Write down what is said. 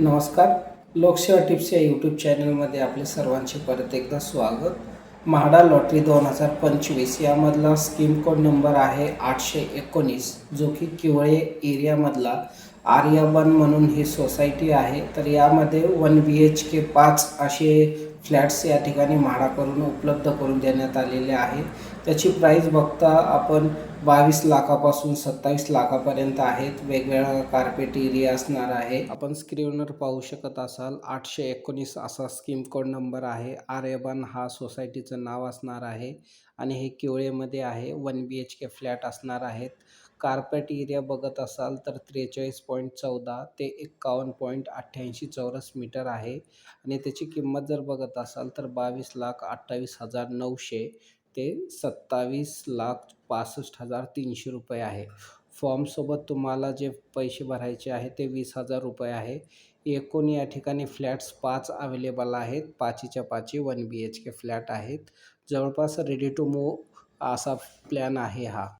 नमस्कार. लोकसेवा टिप्स या यूट्यूब चॅनलमध्ये आपले सर्वांचे परत एकदा स्वागत. म्हाडा लॉटरी दोन हजार पंचवीस यामधला स्कीम कोड नंबर आहे आठशे एकोणीस. जो की किवळे एरियामधला आर्याबन म्हणून ही सोसायटी आहे. तर यामध्ये वन बी एच के पाच असे फ्लॅट्स या ठिकाणी म्हाडाकडून उपलब्ध करून देण्यात आलेले आहे त्याची प्राईस बघता आपण बावीस लाखापासून सत्तावीस लाखापर्यंत आहेत. वेगवेगळा कार्पेट एरिया असणार आहे. आपण स्क्रीनवर पाहू शकत असाल आठशे एकोणीस असा स्कीम कोड नंबर आहे. आर्यबन हा सोसायटीचं नाव असणार आहे. आणि हे किवळेमध्ये आहे. One B H K flat असणार आहेत. कार्पेट एरिया बघत असाल तर त्रेचाळीस पॉईंट चौदा ते एक्कावन्न पॉईंट अठ्ठ्याऐंशी चौरस मीटर आहे. आणि त्याची किंमत जर बघत असाल तर बावीस लाख अठ्ठावीस हजार नऊशे ते सत्तावीस लाख पासष्ट हजार तीनशे रुपये आहे. फॉर्मसोबत तुम्हाला जे पैसे भरायचे आहे ते वीस हजार रुपये आहे. एकूण या ठिकाणी फ्लॅट्स पाच अवेलेबल आहेत. पाचीच्या पाची one B H K flat आहेत. जवळपास रेडी टू मूव असा प्लॅन आहे हा.